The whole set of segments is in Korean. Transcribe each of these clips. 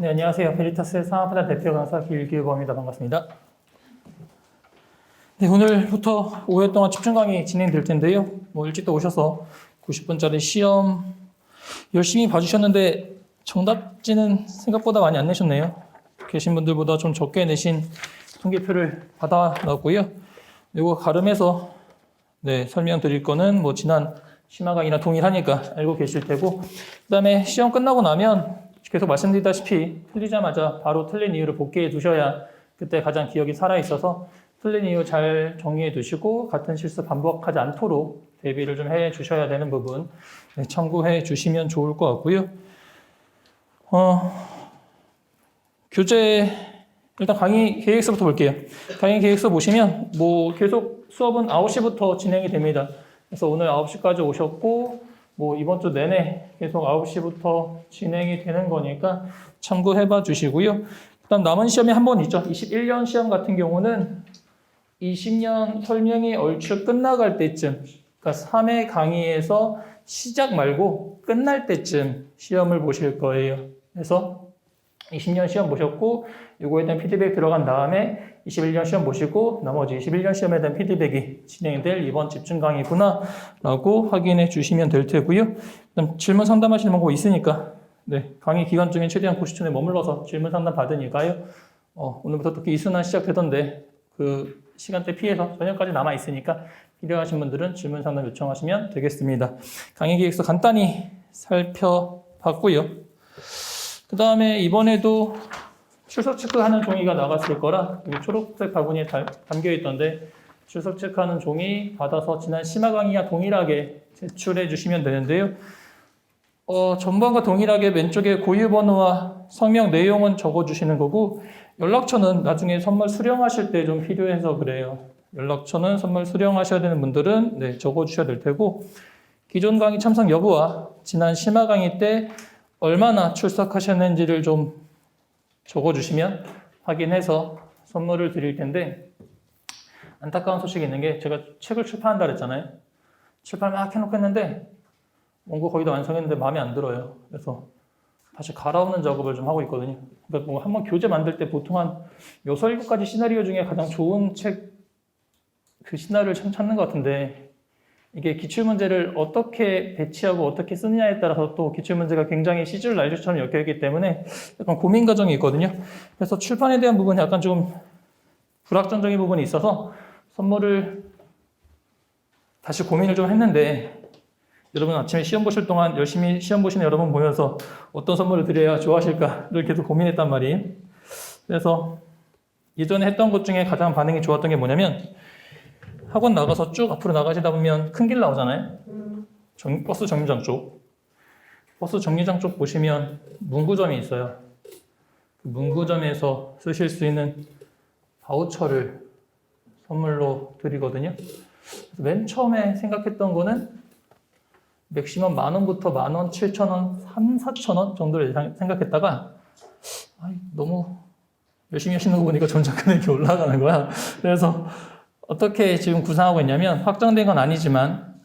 네, 안녕하세요. 베리타스의 상업하다 대표 강사 길기범입니다. 반갑습니다. 네, 오늘부터 5회 동안 집중 강의 진행될 텐데요. 뭐 일찍도 오셔서 90분짜리 시험 열심히 봐주셨는데 정답지는 생각보다 많이 안 내셨네요. 계신 분들보다 좀 적게 내신 통계표를 받아 놨고요. 이거 가름해서 네, 설명드릴 거는 뭐 지난 심화 강의랑 동일하니까 알고 계실 테고 그다음에 시험 끝나고 나면 계속 말씀드리다시피 틀리자마자 바로 틀린 이유를 복귀해 두셔야 그때 가장 기억이 살아 있어서 틀린 이유 잘 정리해 두시고 같은 실수 반복하지 않도록 대비를 좀 해 주셔야 되는 부분 네, 참고해 주시면 좋을 것 같고요. 어, 교재 일단 강의 계획서부터 볼게요. 강의 계획서 보시면 뭐 계속 수업은 9시부터 진행이 됩니다. 그래서 오늘 9시까지 오셨고 뭐 이번 주 내내 계속 9시부터 진행이 되는 거니까 참고해 봐 주시고요. 그다음 남은 시험이 한 번 있죠. 21년 시험 같은 경우는 20년 설명이 얼추 끝나갈 때쯤 그러니까 3회 강의에서 시작 말고 끝날 때쯤 시험을 보실 거예요. 그래서 20년 시험 보셨고 이거에 대한 피드백 들어간 다음에 21년 시험 보시고 나머지 21년 시험에 대한 피드백이 진행될 이번 집중 강의구나 라고 확인해 주시면 될 테고요. 그다음 질문 상담하시는 방법 있으니까 네, 강의 기간 중에 최대한 고시촌에 머물러서 질문 상담 받으니까요. 어, 오늘부터 특히 이순환 시작되던데 그 시간대 피해서 저녁까지 남아 있으니까 필요하신 분들은 질문 상담 요청하시면 되겠습니다. 강의 기획서 간단히 살펴봤고요. 그 다음에 이번에도 출석 체크하는 종이가 나갔을 거라 초록색 바구니에 달- 담겨 있던데 출석 체크하는 종이 받아서 지난 심화 강의와 동일하게 제출해 주시면 되는데요. 어, 전번과 동일하게 왼쪽에 고유 번호와 성명 내용은 적어 주시는 거고 연락처는 나중에 선물 수령하실 때 좀 필요해서 그래요. 연락처는 선물 수령하셔야 되는 분들은 네, 적어 주셔야 될 테고 기존 강의 참석 여부와 지난 심화 강의 때 얼마나 출석하셨는지를 좀 적어주시면 확인해서 선물을 드릴 텐데 안타까운 소식이 있는 게 제가 책을 출판한다 그랬잖아요. 출판 막 해놓고 했는데 원고 거의 다 완성했는데 마음에 안 들어요. 그래서 다시 갈아엎는 작업을 좀 하고 있거든요. 그러니까 뭐 한번 교재 만들 때 보통 한 여섯 일곱 가지 시나리오 중에 가장 좋은 책 그 시나리오를 참 찾는 것 같은데 이게 기출문제를 어떻게 배치하고 어떻게 쓰느냐에 따라서 또 기출문제가 굉장히 시줄 날조처럼 엮여있기 때문에 약간 고민 과정이 있거든요. 그래서 출판에 대한 부분이 약간 좀 불확정적인 부분이 있어서 선물을 다시 고민을 좀 했는데 여러분 아침에 시험 보실 동안 열심히 시험 보시는 여러분 보면서 어떤 선물을 드려야 좋아하실까를 계속 고민했단 말이에요. 그래서 예전에 했던 것 중에 가장 반응이 좋았던 게 뭐냐면 학원 나가서 쭉 앞으로 나가시다 보면 큰 길 나오잖아요. 정- 버스 정류장 쪽. 버스 정류장 쪽 보시면 문구점이 있어요. 그 문구점에서 쓰실 수 있는 바우처를 선물로 드리거든요. 맨 처음에 생각했던 거는 맥시멈 만 원부터 만 원, 칠천 원, 삼, 사천 원 정도를 생각했다가 너무 열심히 하시는 거 보니까 점점 금액이 올라가는 거야. 그래서 어떻게 지금 구상하고 있냐면 확정된 건 아니지만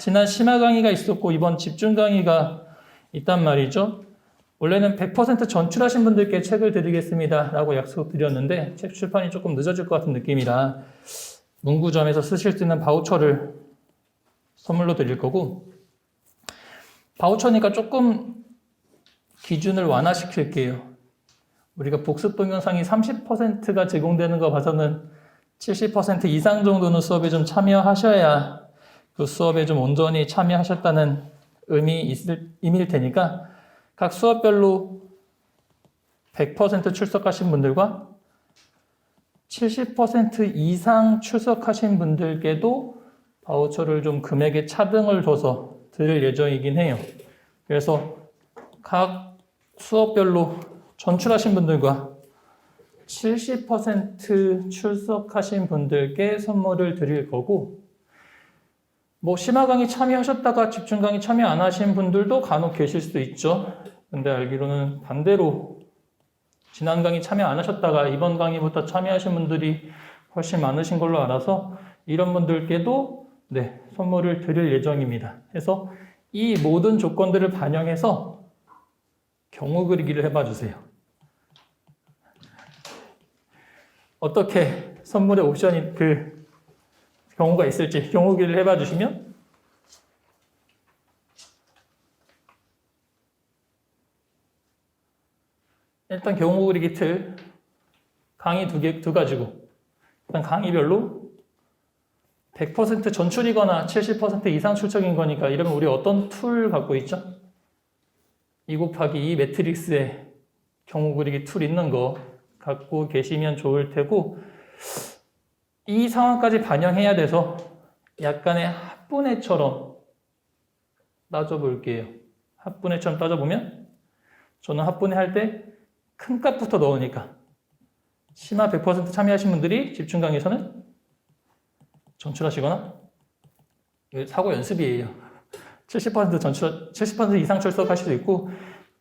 지난 심화 강의가 있었고 이번 집중 강의가 있단 말이죠. 원래는 100% 전출하신 분들께 책을 드리겠습니다 라고 약속드렸는데 책 출판이 조금 늦어질 것 같은 느낌이라 문구점에서 쓰실 수 있는 바우처를 선물로 드릴 거고 바우처니까 조금 기준을 완화시킬게요. 우리가 복습 동영상이 30%가 제공되는 거 봐서는 70% 이상 정도는 수업에 좀 참여하셔야 그 수업에 좀 온전히 참여하셨다는 의미 있을 의미일 테니까 각 수업별로 100% 출석하신 분들과 70% 이상 출석하신 분들께도 바우처를 좀 금액에 차등을 둬서 드릴 예정이긴 해요. 그래서 각 수업별로 전출하신 분들과 70% 출석하신 분들께 선물을 드릴 거고, 뭐, 심화 강의 참여하셨다가 집중 강의 참여 안 하신 분들도 간혹 계실 수도 있죠. 근데 알기로는 반대로 지난 강의 참여 안 하셨다가 이번 강의부터 참여하신 분들이 훨씬 많으신 걸로 알아서 이런 분들께도 네, 선물을 드릴 예정입니다. 그래서 이 모든 조건들을 반영해서 경우 그리기를 해봐 주세요. 어떻게 선물의 옵션이 그 경우가 있을지 경우기를 해봐 주시면 일단 경우 그리기 틀 강의 두 개 두 가지고 일단 강의별로 100% 전출이거나 70% 이상 출석인 거니까 이러면 우리 어떤 툴 갖고 있죠? 2 곱하기 2 매트릭스에 경우 그리기 툴 있는 거 갖고 계시면 좋을 테고 이 상황까지 반영해야 돼서 약간의 합분해처럼 따져볼게요. 합분해처럼 따져보면 저는 합분해 할 때 큰 값부터 넣으니까 심화 100% 참여하신 분들이 집중 강의에서는 전출하시거나 사고 연습이에요. 70% 전출, 70% 이상 출석하실 수 있고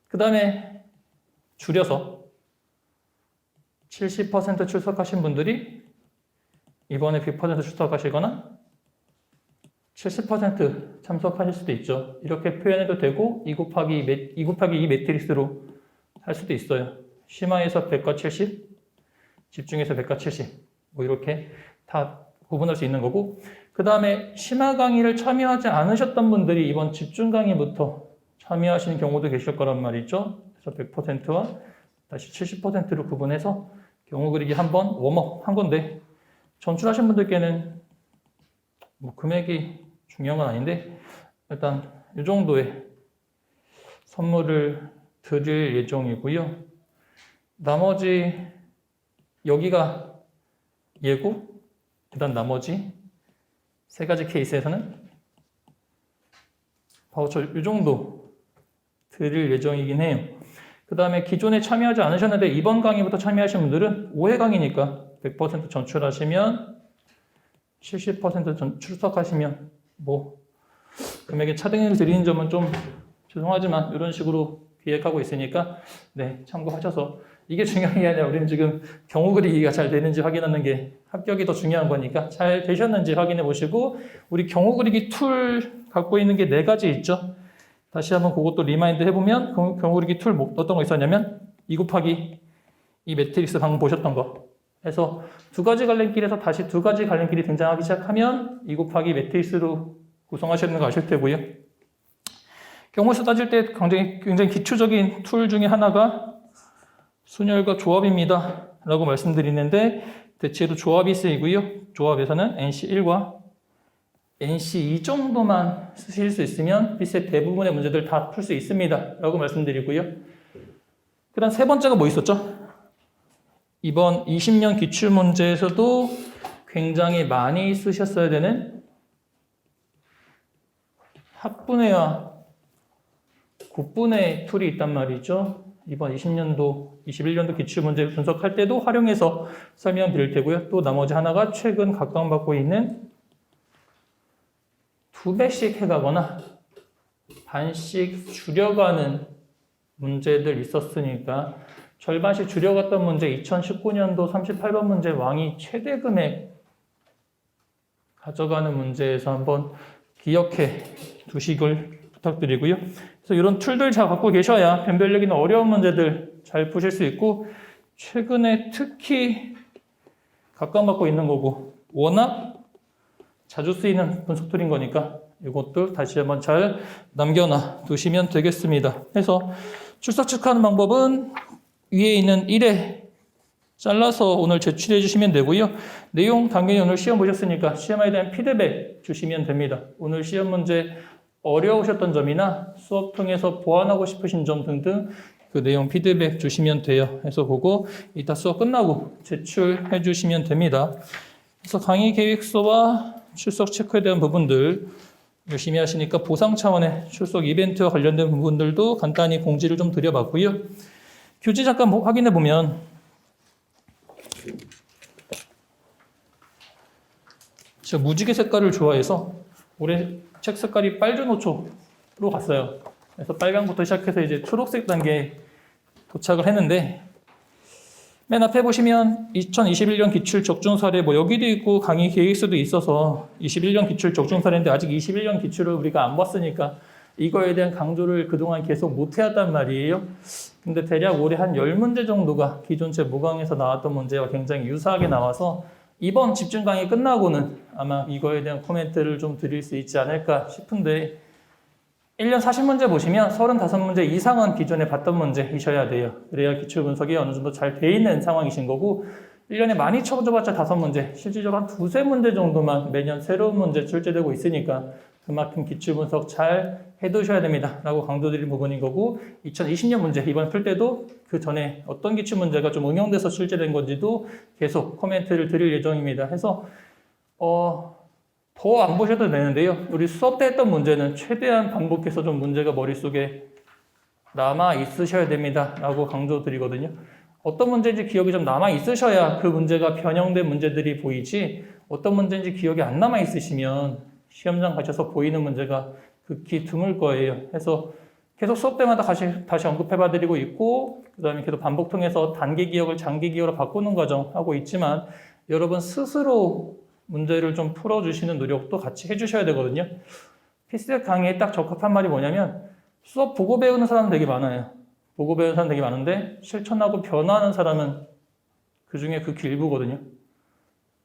그 다음에 줄여서 70% 출석하신 분들이 이번에 100% 출석하시거나 70% 참석하실 수도 있죠. 이렇게 표현해도 되고 2 곱하기 2, 2 곱하기 2 매트릭스로 할 수도 있어요. 심화에서 100과 70, 집중해서 100과 70, 뭐 이렇게 다 구분할 수 있는 거고 그 다음에 심화 강의를 참여하지 않으셨던 분들이 이번 집중 강의부터 참여하시는 경우도 계실 거란 말이죠. 그래서 100%와 다시 70%로 구분해서 경우 그리기 한 번 웜업 한 건데 전출하신 분들께는 뭐 금액이 중요한 건 아닌데 일단 이 정도의 선물을 드릴 예정이고요. 나머지 여기가 예고 일단 나머지 세 가지 케이스에서는 바우처 이 정도 드릴 예정이긴 해요. 그 다음에 기존에 참여하지 않으셨는데 이번 강의부터 참여하신 분들은 5회 강의니까 100% 전출하시면 70% 전, 출석하시면 뭐 금액에 차등을 드리는 점은 좀 죄송하지만 이런 식으로 기획하고 있으니까 네 참고하셔서 이게 중요한 게 아니라 우리는 지금 경우 그리기가 잘 되는지 확인하는 게 합격이 더 중요한 거니까 잘 되셨는지 확인해 보시고 우리 경우 그리기 툴 갖고 있는 게 네 가지 있죠. 다시 한번 그것도 리마인드 해보면 경우 경우 그리기 툴 뭐- 어떤 거 있었냐면 2 곱하기 이 매트릭스 방금 보셨던 거 해서 두 가지 갈림길에서 다시 두 가지 갈림길이 등장하기 시작하면 2 곱하기 매트릭스로 구성하시는 거 아실 테고요. 경우수 따질 때 굉장히, 굉장히 기초적인 툴 중에 하나가 순열과 조합입니다. 라고 말씀드리는데 대체로 조합이 쓰이고요. 조합에서는 NC1과 NC2 정도만 쓰실 수 있으면 필세 대부분의 문제들 다 풀 수 있습니다. 라고 말씀드리고요. 그 다음 세 번째가 뭐 있었죠? 이번 20년 기출문제에서도 굉장히 많이 쓰셨어야 되는 합분해와 곱분해 툴이 있단 말이죠. 이번 20년도, 21년도 기출문제 분석할 때도 활용해서 설명드릴 테고요. 또 나머지 하나가 최근 각광받고 있는 두 배씩 해가거나 반씩 줄여가는 문제들 있었으니까 절반씩 줄여갔던 문제 2019년도 38번 문제 왕이 최대 금액 가져가는 문제에서 한번 기억해 두시길 부탁드리고요. 그래서 이런 툴들 잘 갖고 계셔야 변별력이나 어려운 문제들 잘 푸실 수 있고 최근에 특히 각광받고 있는 거고 워낙 자주 쓰이는 분석 툴인 거니까 이것도 다시 한번 잘 남겨놔 두시면 되겠습니다. 해서 출석 체크하는 방법은 위에 있는 1에 잘라서 오늘 제출해 주시면 되고요. 내용 당연히 오늘 시험 보셨으니까 시험에 대한 피드백 주시면 됩니다. 오늘 시험 문제 어려우셨던 점이나 수업 통해서 보완하고 싶으신 점 등등 그 내용 피드백 주시면 돼요. 해서 보고 이따 수업 끝나고 제출해 주시면 됩니다. 그래서 강의 계획서와 출석 체크에 대한 부분들 열심히 하시니까 보상 차원의 출석 이벤트와 관련된 부분들도 간단히 공지를 좀 드려봤고요. 교재 잠깐 보- 확인해 보면 제가 무지개 색깔을 좋아해서 올해 책 색깔이 빨주 노초로 갔어요. 그래서 빨강부터 시작해서 이제 초록색 단계에 도착을 했는데 맨 앞에 보시면 2021년 기출 적중 사례 뭐 여기도 있고 강의 계획서도 있어서 21년 기출 적중 사례인데 아직 21년 기출을 우리가 안 봤으니까 이거에 대한 강조를 그동안 계속 못 해왔단 말이에요. 근데 대략 올해 한 10문제 정도가 기존 제 모강에서 나왔던 문제와 굉장히 유사하게 나와서 이번 집중 강의 끝나고는 아마 이거에 대한 코멘트를 좀 드릴 수 있지 않을까 싶은데 1년 40문제 보시면 35문제 이상은 기존에 봤던 문제이셔야 돼요. 그래야 기출 분석이 어느 정도 잘 돼 있는 상황이신 거고 1년에 많이 쳐줘봤자 5문제, 실질적으로 한 두세 문제 정도만 매년 새로운 문제 출제되고 있으니까 그만큼 기출 분석 잘 해두셔야 됩니다. 라고 강조 드린 부분인 거고 2020년 문제 이번 풀 때도 그 전에 어떤 기출 문제가 좀 응용돼서 출제된 건지도 계속 코멘트를 드릴 예정입니다. 해서 어, 더 안 보셔도 되는데요. 우리 수업 때 했던 문제는 최대한 반복해서 좀 문제가 머릿속에 남아 있으셔야 됩니다. 라고 강조드리거든요. 어떤 문제인지 기억이 좀 남아 있으셔야 그 문제가 변형된 문제들이 보이지 어떤 문제인지 기억이 안 남아 있으시면 시험장 가셔서 보이는 문제가 극히 드물 거예요. 해서 계속 수업 때마다 다시, 다시 언급해 봐 드리고 있고 그 다음에 계속 반복 통해서 단기 기억을 장기 기억으로 바꾸는 과정 하고 있지만 여러분 스스로 문제를 좀 풀어주시는 노력도 같이 해주셔야 되거든요. 피스텍 강의에 딱 적합한 말이 뭐냐면 수업 보고 배우는 사람 되게 많아요. 보고 배우는 사람 되게 많은데 실천하고 변화하는 사람은 그 중에 극히 일부거든요.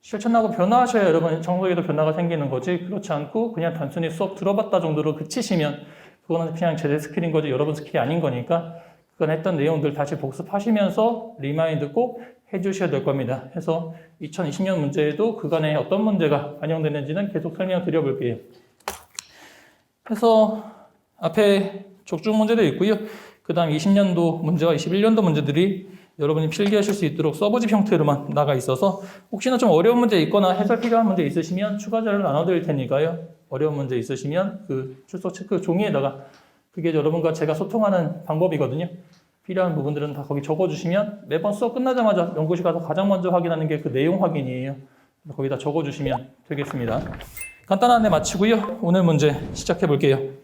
실천하고 변화하셔야 여러분 정석에도 변화가 생기는 거지 그렇지 않고 그냥 단순히 수업 들어봤다 정도로 그치시면 그거는 그냥 제재 스킬인 거지 여러분 스킬이 아닌 거니까 그건 했던 내용들 다시 복습하시면서 리마인드 꼭 해주셔야 될 겁니다. 해서 2020년 문제에도 그간에 어떤 문제가 반영되는지는 계속 설명 드려 볼게요. 그래서 앞에 적중 문제도 있고요. 그 다음 20년도 문제와 21년도 문제들이 여러분이 필기하실 수 있도록 서브집 형태로만 나가 있어서 혹시나 좀 어려운 문제 있거나 해설 필요한 문제 있으시면 추가 자료를 나눠드릴 테니까요. 어려운 문제 있으시면 그 출석 체크 종이에다가 그게 여러분과 제가 소통하는 방법이거든요. 필요한 부분들은 다 거기 적어주시면 매번 수업 끝나자마자 연구실 가서 가장 먼저 확인하는 게 그 내용 확인이에요. 거기다 적어주시면 되겠습니다. 간단한 데 마치고요. 오늘 문제 시작해 볼게요.